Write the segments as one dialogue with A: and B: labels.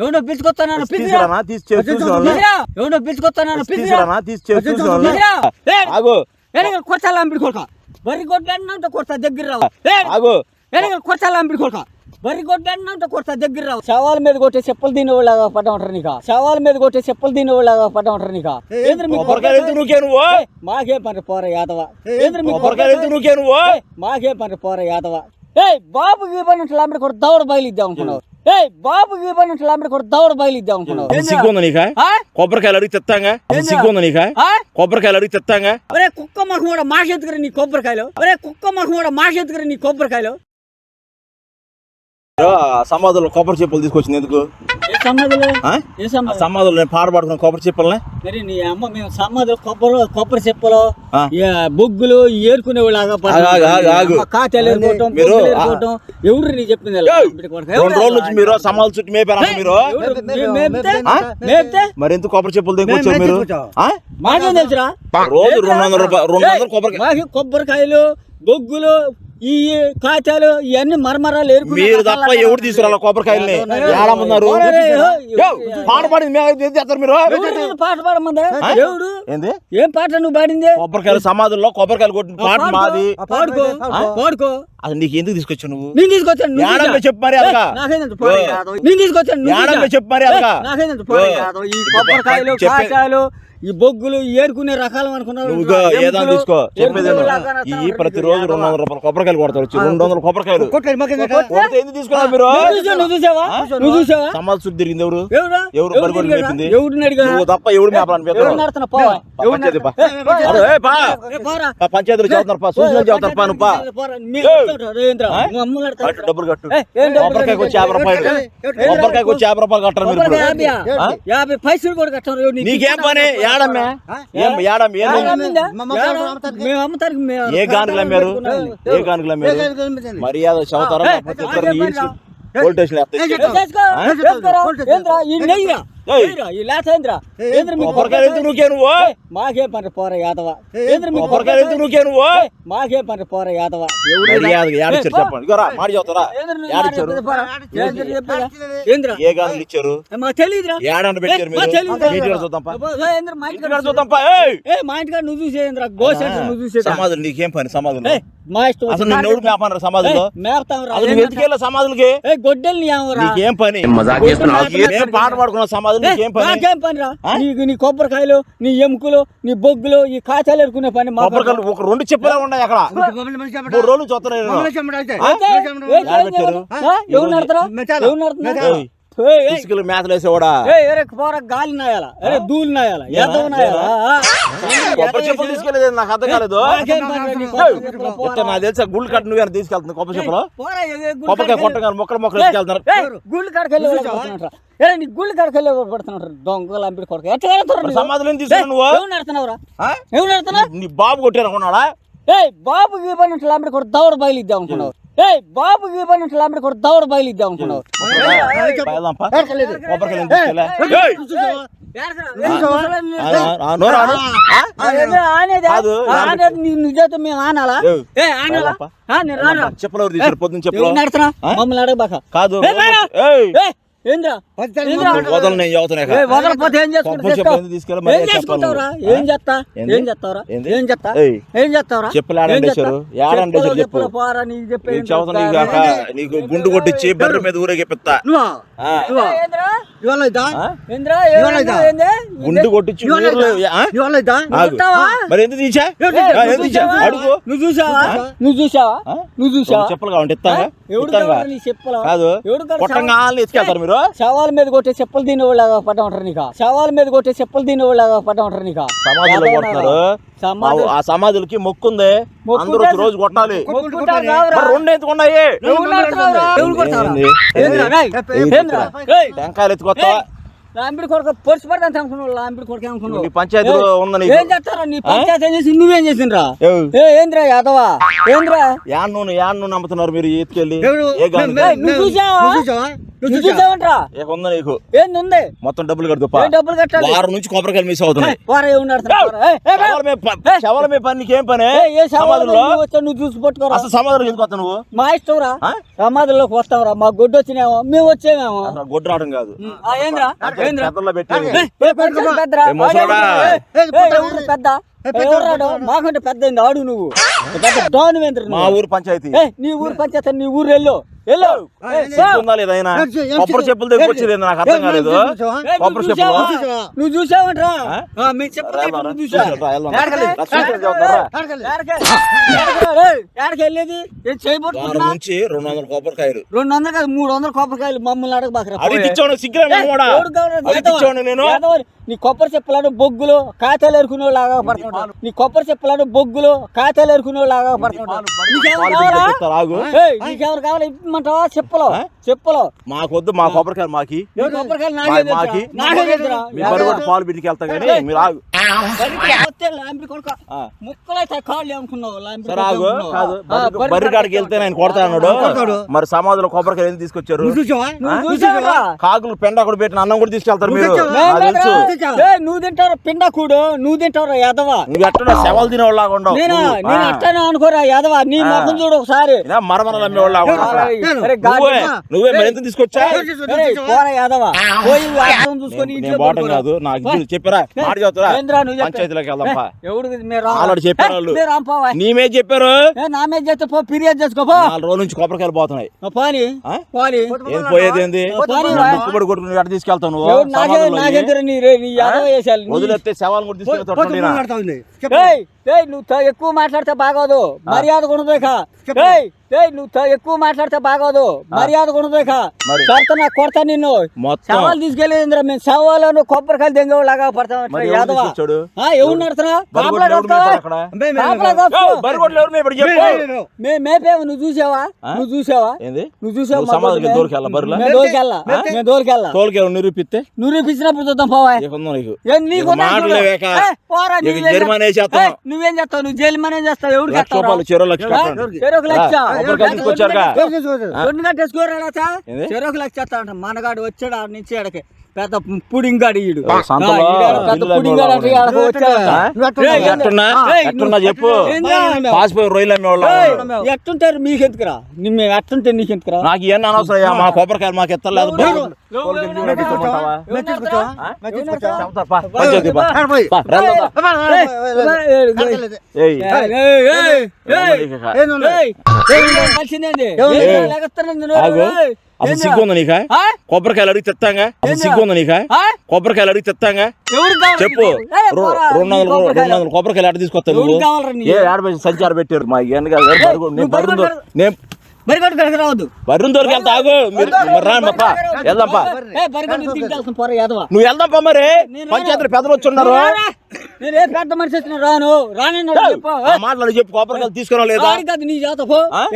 A: ఎవడో పిలుచుకొస్తానన్న
B: తీసుకురానా తీసి చేసి చూసి వాళ్ళని.
A: ఎవడో పిలుచుకొస్తానన్న
B: తీసుకురానా తీసి చేసి చూసి వాళ్ళని.
A: పిలుచురా
B: ఆగు.
A: కొట్టాలి అంపిడి కొడక. బరి కొట్టాడినంటే కొడతా దగ్గర రావు.
B: ఆగు.
A: కొట్టాలి అంపిడి కొడక. బరి కొట్టాడినంటే కొడతా దగ్గర రావు. శవాల మీద కొట్టే చెప్పులు తినేవాళ్ళగా పడ్డ ఉంటారు నీక? శవాల మీద కొట్టే చెప్పులు తినేవాళ్ళగా పడ్డ ఉంటారు నీక? ఏంద్ర
B: ఎందుకు నువ్వు?
A: మాకే పని పోర యాదవ? ఏంద్ర
B: ఎందుకు నువ్వు?
A: మాకే పని పోర యాదవ? ఏయ్ బాబుకి పని ఉంటే లాంబడి కూడా దౌడ బయలుద్దాం అనుకున్నావు. ఏయ్ బాబుకి ఉంటే లాంబడి కూడా దౌడ బయలుద్దాం అనుకున్నావు.
B: సిగ్గుందా నీకా?
A: ఆ?
B: కొబ్బరికాయలు అడిగి తెత్తాంగా? సిగ్గుందా నీకా?
A: ఆ?
B: కొబ్బరికాయలు అడిగి తెత్తాంగా?
A: ఒరే కుక్క మహం కూడా మాషెత్తుకురా నీ కొబ్బరికాయలు. ఒరే కుక్క మహం కూడా మాషెత్తుకురా నీ కొబ్బరికాయలు.
B: సమాధుల్లో కొబ్బరి చెప్పులు తీసుకొచ్చింది ఎందుకు?
A: సమాధులు?
B: నేను పాడబడుకున్న కొబ్బరి చెప్పుల్ని?
A: మరి నీ అమ్మ మేము సమాధులు కొబ్బరి కొబ్బరి చెప్పులు బొగ్గులు ఏరుకోవటం
B: మీరు,
A: ఎవరు నీ చెప్పింది.
B: రెండు రోజుల నుంచి మీరు సమాధుల చుట్టూ మేపారా మీరు? మరి ఎందుకు కొబ్బరి చెప్పులు దగ్గర మీరు?
A: మాకేం తెలుసురా?
B: రోజు రెండు వందల రూపాయలు రెండు వందల కొబ్బరి
A: మాకు కొబ్బరికాయలు బొగ్గులు ఈ కాచాలు ఇవన్నీ మరమరాలు ఏరుకునే
B: మీరు తప్ప ఎవరు తీసుకురాలి కొబ్బరికాయల్ని? ఏడమ్మన్నారు పాట పాడింది మేము మీరు?
A: పాట పాడమంది ఎవడు
B: ఏంది?
A: ఏం పాట నువ్వు పాడింది?
B: కొబ్బరికాయలు సమాధుల్లో కొబ్బరికాయలు కొట్టిన పాట
A: పాడుకో,
B: మాది.
A: పాడుకో. పాడుకో.
B: అది నీకు ఎందుకు తీసుకొచ్చావు నువ్వు?
A: నేను తీసుకొచ్చాను చూసా?
B: చెప్పు మరి.
A: కాదు. నేను తీసుకొచ్చాను చూసా?
B: చెప్పు మరి ఓ.
A: కాదు. ఈ కొబ్బరికాయలు కాచాలు ఈ బొగ్గులు ఏరుకునే రకాలు. లాగా
B: ఈ
A: రకాలు
B: ప్రతిరోజు రెండు వందల రూపాయలు కొబ్బరికాయలు కొడతారు రెండు వందల కొబ్బరికాయలు. తీసుకున్నారు మీరు?
A: నువ్వు చూసావా?
B: తిరిగింది ఎవరు?
A: ఎవరా?
B: బరిగొడ్లు? మేపింది? నువ్వు తప్ప ఎవడు పంచాయతీలో పా చదువుతారు పా నువ్వు
A: నడతావు.
B: కట్టు, డబ్బులు కట్టు. కొబ్బరికాయకి వచ్చి యాభై రూపాయలు కొబ్బరికాయకి వచ్చి యాభై రూపాయలు కట్టారు మీరు?
A: యాభై. పైసలు కూడా కట్టారు. నీకేం
B: పని? ఏడమ్మే ఏం ఏడమ్మ?
A: మేము అమ్ముతానికి
B: గానుగులు అమ్మారు ఏ గానుగులు అమ్మారు మర్యాద చదువుతారా? పోలీస్ స్టేషన్
A: మీకు
B: నువ్వు?
A: పని పోర యాదవ.
B: నువ్వుకే నువ్వు?
A: మాకే పని పోర యాదవ. నువ్వు
B: ఏ గానుగులు ఇచ్చారు?
A: మా ఇంటికాడ నువ్వు చూసేంద్రా గోసెంటర్ నువ్వు చూసేదా?
B: సమాధులు నీకేం పని? సమాధులు?
A: ఏ, మా ఇష్టం
B: అసలు నిన్ను ఎవడు మేపన్నారు సమాధుల్లో?
A: మేపుతాం
B: నువ్వు ఎందుకెళ్ళా
A: గొడ్డల్ని ఏమరా
B: నీకేం పని? పాట పాడుకున్న సమాధులు నీకేం పని?
A: నాకేం పని రా నీకు నీ కొబ్బరికాయలు నీ ఎముకలు నీ బొగ్గులు ఈ కాచాలు ఎరుకునే పని మా
B: కొబ్బరికాయలు ఒక రెండు చెప్పలే ఉన్నాయి అక్కడ. మూడు రోజులు చూస్తున్నాయి నేను.
A: ఎవరు నడతారా ఎవరు నడుతున్నారు?
B: ఏయ్,
A: ఏయ్, ఏయ్,
B: ఇసుకలు మేతలు వేసేవాడా?
A: ఏయ్, ఎరే పోర గాలి నాయాల? నాయాల? ఎదవ.
B: కొబ్బరి చెప్పులు తీసుకెళ్ళేది నాకు అర్థం కాలేదు.
A: నాకేం పని రా నీ కొబ్బరి చెప్పులు పోరా.
B: ఎట్ట నాకు తెలిసి గుళ్ళు కట్ట నువ్వు తీసుకెళ్తుంది కొబ్బరి చెప్పులు? కొబ్బరికాయ కొట్టగానే మొక్కలు మొక్కలు
A: ఏయ్, గుళ్ళు ఏ నీ గుళ్ళు కాడికి వెళ్ళి పడుతున్నారు? దొంగలు అంపిడి కొడుకు ఎట్లా వెళ్తారు
B: మరి సమాధులు ఏం తీసుకున్నావు నువ్వు?
A: ఎవరు నడుతున్నావురా? ఎవరు నడుతున్నావు
B: నీ బాబు కొట్టారు అనుకున్నాడా?
A: ఏయ్ బాబుకి పని ఉంటే లాంబడి కూడా దౌడ బయలుద్దాం అనుకున్నావు. ఏయ్ బాబుకి పని ఉంటే లాంబడి కూడా దౌడ బయలుద్దాం అనుకున్నావు. చేస్తే మేము ఆనాలా?
B: ఏయ్,
A: ఏ ఆనాలా?
B: రాపా.
A: ఆ, నేను రానా.
B: చెప్పులు ఎవరు తీసారు పొద్దున్న చెప్పులు
A: ఎవరు నడుతున్నా
B: ఆ?
A: మమ్మల్ని అడగబాక.
B: కాదు. వదలు నేను చదువుతున్నా
A: వదలపోతే ఏం చేసుకుంటావురా? ఏం చేస్తా? ఏం చేస్తావురా? ఏం చేస్తా. ఏం చేస్తావురా?
B: చెప్పు.
A: పోరా నీకు చెప్పే
B: చదువుతున్నా నీకు గుండు కొట్టించి బర్రె మీద ఊరేగిపిస్తా? గుండు కొట్టించి? మరి ఎందుకు తీసా?
A: నువ్వు చూసావా?
B: అడుగు.
A: నువ్వు చూసావా? నువ్వు చూసావా?
B: ఆ?
A: నువ్వు చూసావా?
B: చెప్పులు కావండి ఇస్తాగా
A: ఎవడు
B: ఇస్తాగా
A: కావాలి నీ చెప్పులు?
B: కాదు.
A: ఎవడు కావాలి
B: కొట్టంగా ఎత్తుకెళ్తారు మీరు.
A: శవాల మీద కొట్టే చెప్పులు తినేవాళ్ళగా పడ్డ ఉంటారు నీక? శవాల మీద కొట్టే చెప్పులు తినేవాళ్ళగా పడ్డ ఉంటారు నీక
B: సమాధులు కొడుతున్నారు. ఆ సమాధులకి మొక్కుంది.
A: మొక్కు
B: అందరూ
A: ఉంటుంది.
B: రోజు కొట్టాలి. రెండు?
A: రేయ్,
B: టెంకాయలు ఎత్తుకొస్తా
A: కొడుకు పొడిచి పడతాను అనుకున్నావు కొడుకు అనుకున్నావు
B: నీ పంచాయతీ ఉంది నీకు.
A: ఏం చేస్తారా? నీ పంచాయతీ ఏం చేసి నువ్వేం చేసిండ్రా? ఏంద్రా యాదవా? ఏంద్రా?
B: యాన్ నూనె యాన్ నూనె అమ్ముతున్నారు మీరు
A: నువ్వు చూసావా? నువ్వు చూసావంట్రా?
B: ఇక. ఉందా నీకు.
A: ఏంది ఉంది?
B: మొత్తం డబ్బులు కడుతుపా
A: ఏం డబ్బులు కట్టాలి?
B: వారం నుంచి కొబ్బరికాయలు మిస్ అవుతున్నాయి.
A: పోరా ఏమి నడుస్తున్నావు? ఏయ్, ఏయ్, ఏయ్,
B: శవాల మీద ప- శవాల మీద పని నీకేం పని?
A: ఏ సమాధిలో
B: సమాధుల్లో?
A: నువ్వు వచ్చావు, నువ్వు చూసి పట్టుకోరా.
B: అసలు సమాధానం ఎందుకు వస్తా నువ్వు?
A: మా ఇష్టం రా
B: ఆ?
A: సమాధిలోకి వస్తావురా. మా గుడ్డు వచ్చినేమో మేము వచ్చేమేమో.
B: గొడ్డు రావడం కాదు.
A: ఆ, ఏంద్రా? ఏంద్రా? ఏ పెద్ద?
B: ఏ?
A: మాకంటే పెద్ద ఆడు నువ్వు. పెద్ద డాన్
B: మా ఊరు పంచాయతీ.
A: ఏయ్, నీ ఊరు పంచాయతీ నీ ఊరు వెళ్ళు.
B: కొబ్బరి చెప్పులు దగ్గర వచ్చేది నాకు అర్థం కాలేదు. కొబ్బరి
A: నువ్వు
B: చెప్పులు?
A: చూసావా? నువ్వు చూసావంట్రా?
B: నుంచి రెండు వందల కొబ్బరికాయలు.
A: రెండు వందలు కాదు మూడు వందల కొబ్బరికాయలు మమ్మల్ని అడగబాకరా
B: నేను?
A: నీ కొబ్బరి చెప్పులను బొగ్గులు ఎరుకునే లాగా పడుతున్నాడు నీ కొబ్బరి చెప్పులను బొగ్గులు కాయతాలు ఎరుకునే లాగా పడుతున్నాడు నీకేమైనా
B: పాలు
A: కావాలా? నీకేమైనా కావాలా? ఇప్పమంటావా చెప్పులు? చెప్పులు.
B: మాకొద్దు మా కొబ్బరికాయలు మాకి.
A: కొబ్బరికాయలు నాకే.
B: మాకి. పాలు బిడ్డికి వెళ్తా కానీ మీరు
A: కొడుక.
B: వెళ్తే నేను మరి సమాధిలో కొబ్బరికాయలు ఎందుకు తీసుకొచ్చారు? కాకులు పెండ కూడా పెట్టిన అన్నం కూడా తీసుకెళ్తారు మీరు.
A: నువ్వు తింటావు పిండా కూడు నువ్వు తింటావు యాదవా?
B: నువ్వు ఎట్లా శవాలు తినేవాళ్ళగా ఉండవు.
A: నేను. అట్టానే అనుకోరా యాదవా? నీ. ముఖం చూడు ఒకసారి.
B: మరమరలు అమ్మేవాళ్ళగా ఉండవు.
A: ఏయ్, అరే గాడి
B: నువ్వే.
A: అమ్మా.
B: నువ్వే మరి ఎంత తీసుకొచ్చా?
A: యాదవా. పోయి చూసుకొని
B: చెప్పారా. మాట చెబుతారా
A: నువ్వు?
B: పంచాయతీలోకి వెళ్దాం
A: ఎవడు
B: చెప్పారు
A: ఏ,
B: వాళ్ళు.
A: మీరు రాంపోవా.
B: నీ మీద చెప్పారు
A: ఏ, నా మీద చేస్తే పో ఫిర్యాదు చేసుకో పో
B: నాలుగు రోజుల నుంచి కొబ్బరికాయలు పోతున్నాయి
A: పోనీ? పోనీ
B: ఏం పోయేది ఏంది. ముక్కుబడి కొట్టుకుని ఎక్కడ తీసుకెళ్తావు నువ్వు వదిలేస్తే శవాలను కూడా తీసుకెళ్తాడు
A: ఏయ్ నువ్వు ఎక్కువ మాట్లాడితే బాగోదు. మర్యాద కొనదేక ఏయ్ ఏయ్ నువ్వు ఎక్కువ మాట్లాడితే బాగోదు. మర్యాద కొనదేక? కొడతా నాకు కొడతా నిన్ను. సవాలు తీసుకెళ్ళేంద్ర మేము? సవాలను కొబ్బరికాయలు దెంగలాగా పడతాం. యాదవ? ఎవరు నడుతున్నా. మేము మేపేము నువ్వు చూసావా? నువ్వు చూసావా?
B: ఏంది?
A: నువ్వు చూసావా
B: నువ్వు సమాధికి దూరికెళ్ళా బరిలో?
A: మేము దోరికెళ్ళా. మేము దోరికెళ్ళా.
B: తోలుకి ఎవరు నిరూపిస్తే
A: నువ్వు రేపించినప్పుడు చూద్దాం పోవా
B: నీకు?
A: పోరా,
B: జరిమానా
A: నువ్వేం చేస్తావు? నువ్వు జైలు మనే చేస్తావు. ఎవరు
B: లక్ష రూపాయలు చెరో లక్ష.
A: చెరొక లక్ష. రెండు కట్టేసుకోరా? చెరొక మనగాడు వచ్చాడు ఆడ నుంచి ఆడకి. పెద్ద పుడింగాడు ఈడు
B: ఎట్టున్నా చెప్పు? పాసిపోయి రొయ్యలు అమ్మేవాళ్ళు
A: ఏయ్, ఎట్టుంటారు మీకెందుకురా ని- మేము ఎట్టుంటే నీకెందుకురా
B: నాకు ఇవన్నీ అనవసరం మా కొబ్బరికాయలు మాకు ఎత్తలేదు
A: ఎవరు?
B: అసలు సిగ్గు ఉందా నీకా? కొబ్బరికాయలు అడిగి తెస్తాంగా అసలు సిగ్గు ఉందా నీకా? కొబ్బరికాయలు అడిగి తెస్తాంగా చెప్పు. రెండు వందలు రెండు వందలు కొబ్బరికాయలు అడిగి తీసుకొస్తావు నువ్వు? ఏ సంచారం పెట్టారు? మా బరుగు- నేను దో- నేను
A: బరిగొట్టు కడక రావద్దు.
B: బర్రెను దొరికి వెళ్తా ఆగు. మీరు మరి రాను పా వెళ్దాం పా
A: ఏ బరిగొట్టు తింటాల్సిన పోరా యాదవ.
B: నువ్వు వెళ్దాం పా మరి. పంచాయతీ పెద్దలు వచ్చి ఉన్నారు
A: నేను ఏ పెద్ద మనిషి వచ్చిన రాను. రానన్నాడు చెప్పు.
B: ఆ మాటలు చెప్పు కొబ్బరికాయలు తీసుకురా లేదా?
A: నీ జాత?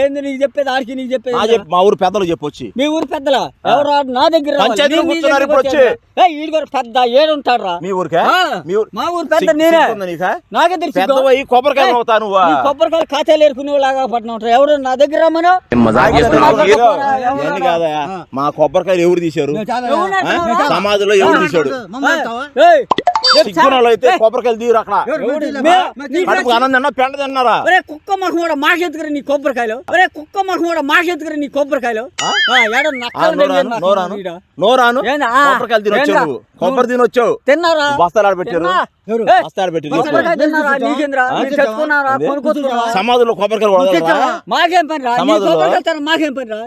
A: ఏంది నీకు చెప్పేది ఆడికి నీకు చెప్పేది
B: మా ఊరు పెద్దలు చెప్పు వచ్చి.
A: మీ ఊరు పెద్దలా? ఎవరు రాడు నా దగ్గర ఈడు కూడా పెద్ద ఏడుంటాడు రా.
B: మీ ఊరికే? మీ ఊరు
A: పెద్ద నేనే.
B: నీకా?
A: తెలుసు
B: పెద్ద పోయి కొబ్బరికాయలు అవుతా నువ్వు?
A: నీ కొబ్బరికాయలు ఖాతాలు ఏరుకునే లాగా పట్టిన ఉంటారు ఎవరు నా దగ్గర రమ్మను?
B: మా కొబ్బరికాయలు ఎవరు తీశారు? సమాధిలో ఎవరు తీశాడు? సిగ్గునాలు అయితే కొబ్బరికాయలు తీరు అక్కడ. కడుపు పెండ తిన్నారా?
A: ఒరే కుక్క మఖం కూడా మాకెత్తుకురా నీ కొబ్బరికాయలు. ఒరే కుక్క మఖం కూడా మాకెత్తుకురా నీ కొబ్బరికాయలు.
B: ఆ?
A: ఆ, ఏడో
B: ఆ,
A: నక్కలు
B: నోరాను. నోరాను? కొబ్బరికాయలు తినొచ్చావు. కొబ్బరి తినొచ్చావు.
A: తిన్నారా?
B: బస్తాలు ఆడ పెట్టారు
A: తిన్నా? ఏయ్,
B: బస్తాలు పెట్టి
A: కొబ్బరికాయ తిన్నారా? నీకేంద్రా?
B: ఆ?
A: మీరు తెచ్చుకున్నారా
B: ఏంది?
A: కొనుక్కొచ్చుకున్నారా?
B: సమాధిలో కొబ్బరికాయలు?
A: మాకేం పని రా మాకేం పని రా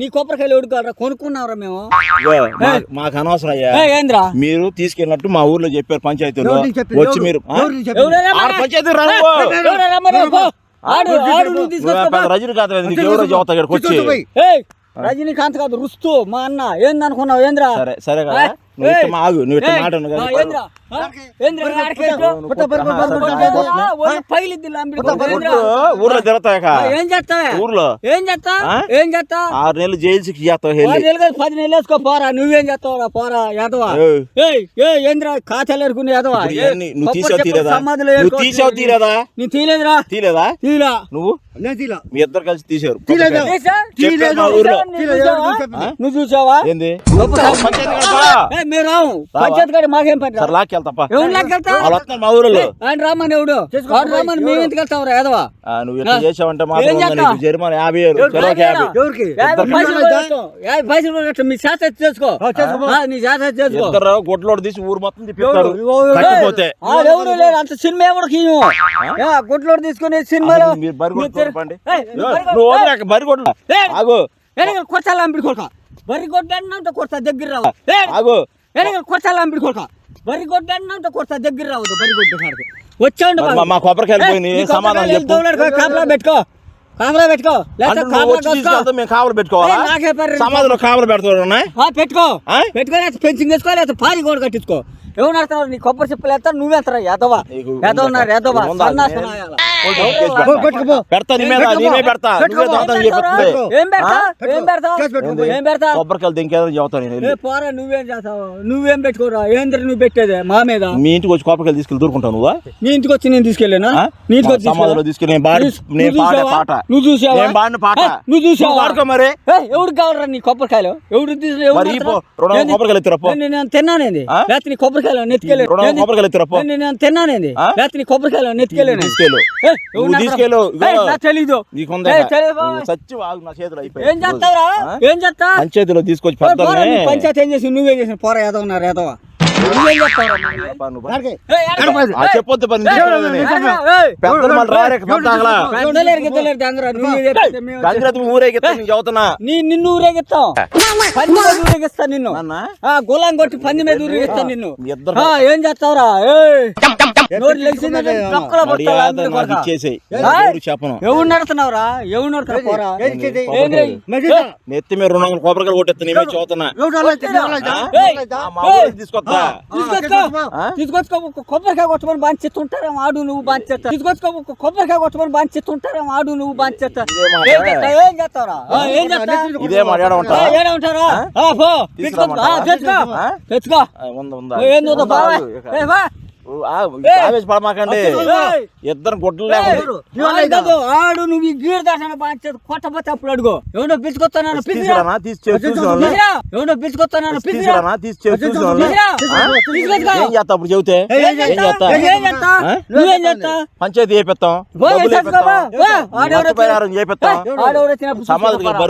A: నీ కొబ్బరికాయలు ఎడుకోరా కొనుక్కున్నారా మేము?
B: మాకు అనవసరం
A: ఏంద్రా?
B: మీరు తీసుకెళ్ళినట్టు మా ఊర్లో చెప్పారు పంచాయతీలో? వచ్చి మీరు పంచాయతీ రజనీకాంత్ ఎవరో ఇక్కడికి వచ్చి.
A: రజనీకాంత్ కాదు రుస్తు మా అన్న ఏందనుకున్నావు? ఏంద్రా?
B: సరే సరే కదా? నువ్వు ఇట్ట ఆగు ఇట్ట మాట? ఊర్లో
A: ఏం చేస్తావే
B: ఊర్లో
A: ఏం చేస్తా? ఏం చేస్తా
B: ఆరు నెలలు జైలు శిక్ష చేస్తావు
A: పది నెలలు వేసుకో పోరా నువ్వేం చేస్తావురా పోరా యాదవా ఏంద్రా ఖాతాలు ఎరుకుని యాదవా
B: నువ్వు తీసావు
A: సమాధిలో
B: నువ్వు. తీసావు తీలేదా
A: నీ తీలేదురా
B: తీలేదా
A: తీలా
B: నువ్వు మీ ఇద్దరు కలిసి తీశారు.
C: తీయలేదు.
B: కొబ్బరికాయ.
A: తీసా?
B: చెప్పారు మా ఊర్లో.
A: నువ్వు చూసావా?
B: ఏంది? పంచాయతీ
A: మాకేం పని
B: లాక్కెళ్తాపా మా ఊరిలో.
A: ఆయన రామని ఎవడు? రామని మేము ఎందుకు ఏదవా
B: నువ్వు ఎట్లా. చేసావంటే మాత్రం జరిమానా యాభై.
C: ఎవరికి
A: యాభై. పైసలు. మీ చేసుకో. నీ చేసుకో.
B: ఇద్దరు గుడ్లోడు తీసి ఊరు మొత్తం తిప్పిస్తారు.
C: ఎవరు?
B: కట్టిపోతే
A: ఆ, ఎవరు లేరు? అంత సినిమా ఎవరికి గుడ్లోడు తీసుకుని సినిమాలో
B: అసలు మీరు బరి కొట్టుకోరు
A: మీరు
B: పండి.
A: ఏయ్, నువ్వు బరి
B: నువ్వు
A: కొట్టు.
B: వదిలేక బరి కొట్టు.
A: ఏయ్,
B: ఆగు.
A: వెనక కొట్టాలి అంపిడి కొడక. బరి కొట్టానంట కొడతా దగ్గర రావు. ఏయ్,
B: ఆగు.
A: వెనక కొట్టాలి అంపిడి కొడక. బరి కొట్టానంట కొడతా దగ్గర రావద్దు బరి కొట్టు కాడికి. వచ్చాండి
B: మరి మా- మా కొబ్బరికాయలు పోయినాయి, సమాధానం చెప్పు.
A: కాపలా పెట్టుకో. కాపలా పెట్టుకో. కాపలా
B: పెట్టుకోవాలా. సమాధిలో
A: పెంచింగ్ వేసుకో పారి కట్టించుకో. ఎవరు నీ కొబ్బరి చెప్పులు వేస్తా నువ్వు వేస్తారా? యాదవా
B: నీకు పెడతా నీ మీద నేనే పెడతా. నువ్వే దొంగతనం కొబ్బరికాయలు చెబుతాను నేను.
A: పోరా నువ్వేం చేస్తావు? నువ్వేం పెట్టుకోరా? ఏంద్ర నువ్వు పెట్టేదే మా మీద?
B: మీ ఇంటికి వచ్చి కొబ్బరికాయలు తీసుకెళ్ళి దూరుకుంటావు నువ్వా?
A: నీ ఇంటికి వచ్చి నేను తీసుకెళ్ళానా? నీ ఇంటికి వచ్చి
B: తీసుకెళ్ళి నేను? నేను
A: నువ్వు
B: పాడే
A: చూసావా?
B: పాట.
A: నువ్వు చూసావా?
B: నేను పాడిన పాట.
A: ఏ, నువ్వు చూసావా?
B: వాడుకో మరి.
A: ఎవరికి కావాలరా నీ కొబ్బరికాయలు? ఎవరు?
B: కొబ్బరికాయలు
A: నేను తిన్నానేది నీ కొబ్బరికాయలు నెత్తికెళ్ళి
B: కొబ్బరికాయలు ఎత్తురా పో.
A: నేను తిన్నానేది
B: ఆ?
A: లేకపోతే నీ కొబ్బరికాయలు నెత్తికెళ్ళాను
B: తీసుకెళ్ళు. నువ్వు
A: నడతారా?
B: తీసుకెళ్ళు ఇగో.
A: ఏయ్, నాకు తెలీదు
B: నీకుందా
A: ఏయ్, తెలీదు బావ.
B: నువ్వు సచ్చి వాగు నా చేతిలో అయిపోయి
A: ఏం చేస్తావురా? ఏం చేస్తా
B: పంచాయతీలో తీసుకొచ్చి
A: పంచాయతీ ఏం చేసి నువ్వేం చేసిన పోరా ఏదో ఉన్నారు
B: చెప్పొద్దు
A: నీ నిన్ను ఊరేగిస్తాం. పంది మీద ఊరేగిస్తా నిన్ను. గులాం కొట్టి పంది మీద ఊరేగిస్తా నిన్ను. ఏం చేస్తావురా?
B: ఎవరు
A: నడుతున్నావురా? ఎవరు
B: నెత్తి మీద రెండు వందల కొబ్బరికాయలు కొట్టేస్తా నీ మీద చెబుతున్నా
C: ఎవరు రాలేదు? ఎవరు రాలేదు?
B: ఆ?
A: ఏయ్.
B: ఆ, మా ఊరికి తీసుకొస్తా.
A: తీసుకొచ్చుకో. కొబ్బరికాయ కొట్టమని బాగా చెత్తుంటారా ఆడు నువ్వు బాగా చెత్త తీసుకొచ్చుకో ఒక కొబ్బరికాయ కొట్టమని బాగా చెత్తుంటారా ఆడు నువ్వు బాగా చెత్త
B: ఇదే మాట.
A: ఏం చేస్తా? ఏం చేస్తావురా? ఆ, ఏం చేస్తా?
B: ఇదే మాట ఏడ ఉంటా?
A: ఆ, ఏడే ఉంటారా? ఆ, పో. తెచ్చుకో
B: ఉందా
A: ఏం చూద్దాం బావా ఏ బా
B: ఓ, ఆ, ఆవేశ పడమాకండి
A: ఏయ్.
B: ఇద్దరు
A: ఏయ్,
B: లేకుండా
A: ఆడు కాదు, ఆడు నువ్వు ఈ అప్పుడు అడుగు. ఎవడో పిలిచిరా. ఎవడో పిలిచిరా.
B: ఏం చేస్తా అప్పుడు చెబితే? ఏం చేస్తా
A: చేస్తా
B: పంచాయతీ చేపిస్తాం. చేపిస్తాం.